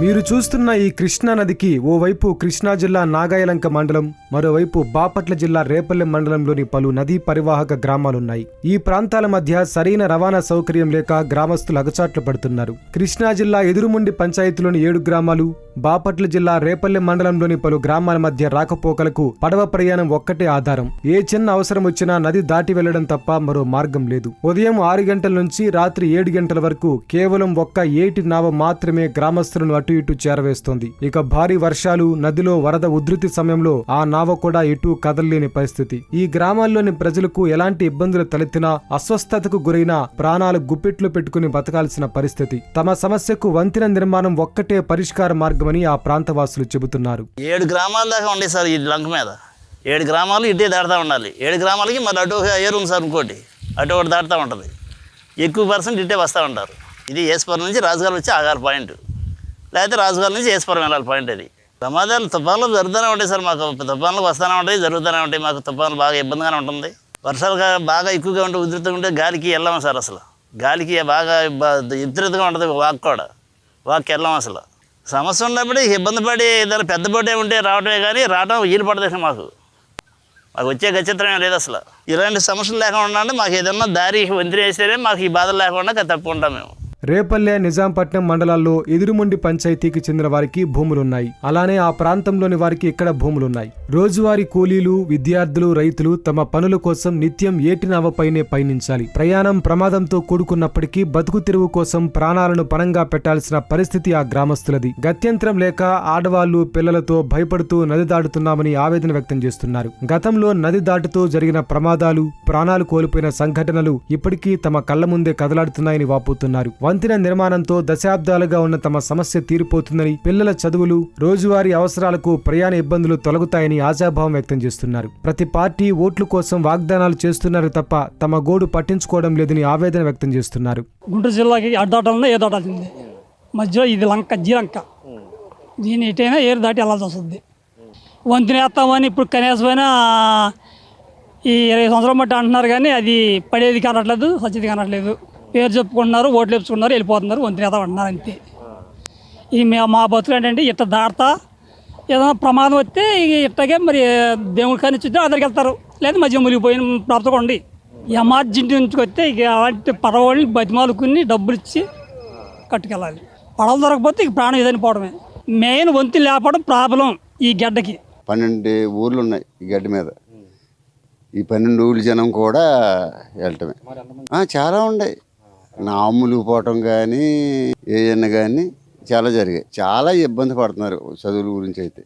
మీరు చూస్తున్న ఈ కృష్ణా నదికి ఓవైపు కృష్ణా జిల్లా నాగాయలంక మండలం మరోవైపు బాపట్ల జిల్లా రేపల్లె మండలంలోని పలు నదీ పరివాహక గ్రామాలున్నాయి. ఈ ప్రాంతాల మధ్య సరైన రవాణా సౌకర్యం లేక గ్రామస్తులు అగచాట్లు పడుతున్నారు. కృష్ణా జిల్లా ఎదురుముండి పంచాయతీలోని ఏడు గ్రామాలు బాపట్ల జిల్లా రేపల్లె మండలంలోని పలు గ్రామాల మధ్య రాకపోకలకు పడవ ప్రయాణం ఒక్కటే ఆధారం. ఏ చిన్న అవసరం వచ్చినా నది దాటి వెళ్ళడం తప్ప మరో మార్గం లేదు. ఉదయం ఆరు గంటల నుంచి రాత్రి ఏడు గంటల వరకు కేవలం ఒక్క ఏటి నావ మాత్రమే గ్రామస్తులను అటు ఇటు చేరవేస్తోంది. ఇక భారీ వర్షాలు నదిలో వరద ఉధృతి సమయంలో ఆ నావ కూడా ఎటు కదలలేని పరిస్థితి. ఈ గ్రామాల్లోని ప్రజలకు ఎలాంటి ఇబ్బందులు తలెత్తినా అస్వస్థతకు గురైన ప్రాణాలు గుప్పెట్లు పెట్టుకుని బతకాల్సిన పరిస్థితి. తమ సమస్యకు వంతెన నిర్మాణం ఒక్కటే పరిష్కార మార్గమని ఆ ప్రాంతవాసులు చెబుతున్నారు. ఏడు గ్రామాల దాకా ఉండే సార్ ఈ లంక మీద. ఏడు గ్రామాలు ఇటే దాడుతూ ఉండాలి. ఏడు గ్రామాలకి మళ్ళీ అటు ఏరు ఉంది సార్ ఇంకోటి. అటు ఒకటి దాటుతూ ఉంటుంది. ఎక్కువ పర్సెంట్ ఇట్టే వస్తూ ఉంటారు. ఇది ఏసుపురం నుంచి రాజుగారు వచ్చి ఆగారు పాయింట్. లేకపోతే రాజుగారి నుంచి ఏసుపురం వెళ్ళాలి పాయింట్ అది. ప్రమాదాలు తుఫాన్లు జరుగుతూనే ఉంటాయి సార్ మాకు. తుఫాన్లు వస్తూనే ఉంటాయి జరుగుతూనే ఉంటాయి. మాకు తుఫాన్లు బాగా ఇబ్బందిగానే ఉంటుంది. వర్షాలు బాగా ఎక్కువగా ఉంటే ఉధృతంగా ఉంటే గాలికి వెళ్ళాము సార్ అసలు. గాలికి బాగా ఉధృతంగా ఉంటుంది వాక్ కూడా. వాక్ వెళ్ళాం అసలు. సమస్య ఉన్నప్పుడు ఇబ్బంది పడి ఏదైనా పెద్ద బోటే ఉంటే రావటమే కానీ రావడం వీలు పడదు మాకు. మాకు వచ్చే గచ్చిత్రమే లేదు అసలు. ఇలాంటి సమస్యలు లేకుండా మాకు ఏదన్నా దారి వంతిన వేస్తేనే మాకు ఈ బాధలు లేకుండా తప్పుకుంటాం మేము. రేపల్లె నిజాంపట్నం మండలాల్లో ఎదురుముండి పంచాయతీకి చెందిన వారికి భూములున్నాయి. అలానే ఆ ప్రాంతంలోని వారికి ఇక్కడ భూములున్నాయి. రోజువారీ కూలీలు విద్యార్థులు రైతులు తమ పనుల కోసం నిత్యం ఏటినావపైనే పయనించాలి. ప్రయాణం ప్రమాదంతో కూడుకున్నప్పటికీ బతుకు తెరువు కోసం ప్రాణాలను పణంగా పెట్టాల్సిన పరిస్థితి ఆ గ్రామస్తులది. గత్యంతరం లేక ఆడవాళ్ళు పిల్లలతో భయపడుతూ నది దాటుతున్నామని ఆవేదన వ్యక్తం చేస్తున్నారు. గతంలో నది దాటుతూ జరిగిన ప్రమాదాలు ప్రాణాలు కోల్పోయిన సంఘటనలు ఇప్పటికీ తమ కళ్ళ ముందే కదలాడుతున్నాయని వాపోతున్నారు. వంతెన నిర్మాణంతో దశాబ్దాలుగా ఉన్న తమ సమస్య తీరిపోతుందని పిల్లల చదువులు రోజువారీ అవసరాలకు ప్రయాణ ఇబ్బందులు తొలగుతాయని ఆశాభావం వ్యక్తం చేస్తున్నారు. ప్రతి పార్టీ ఓట్ల కోసం వాగ్దానాలు చేస్తున్నారు తప్ప తమ గోడు పట్టించుకోవడం లేదని ఆవేదన వ్యక్తం చేస్తున్నారు. గుంటూరు జిల్లాకి అడ్డాటాలన్నా ఏ మధ్యలో ఇది లంక జీలంక దీని ఎటైనా ఏరు దాటి వెళ్ళాల్సి వస్తుంది. వంతెన వేస్తామని ఇప్పుడు కనీసమైన ఈ ఇరవై సంవత్సరం బట్టి అంటున్నారు కానీ అది పడేది కనట్లేదు సచ్చేది కనట్లేదు. పేరు చెప్పుకుంటున్నారు ఓట్లు వేపుకుంటున్నారు వెళ్ళిపోతున్నారు వంతెన వేస్తాం అంటున్నారు అంతే. ఈ మే మా బతులు ఏంటంటే ఇట్ట దాడతా ఏదైనా ప్రమాదం వస్తే ఇక ఇట్టగే మరి దేవుడి కానీ చూస్తే అందరికి వెళ్తారు. లేదా మధ్య మునిగిపోయిన ప్రాప్తం ఉండి ఎమర్జెంటీ నుంచి వస్తే ఇక అలాంటి పడవల్ని బతిమాలుకుని డబ్బులు ఇచ్చి కట్టుకెళ్ళాలి. పడవలు దొరకకపోతే ఇక ప్రాణం ఏదైనా పోవడమే. మెయిన్ వంతెన లేపడం ప్రాబ్లం ఈ గడ్డకి. పన్నెండు ఊర్లు ఉన్నాయి ఈ గడ్డి మీద. ఈ పన్నెండు ఊళ్ళ జనం కూడా వెళ్ళటమే. ఆ, చాలా ఉన్నాయి. నాములు పోవటం కానీ ఏదైనా కానీ చాలా జరిగాయి. చాలా ఇబ్బంది పడుతున్నారు చదువుల గురించి అయితే.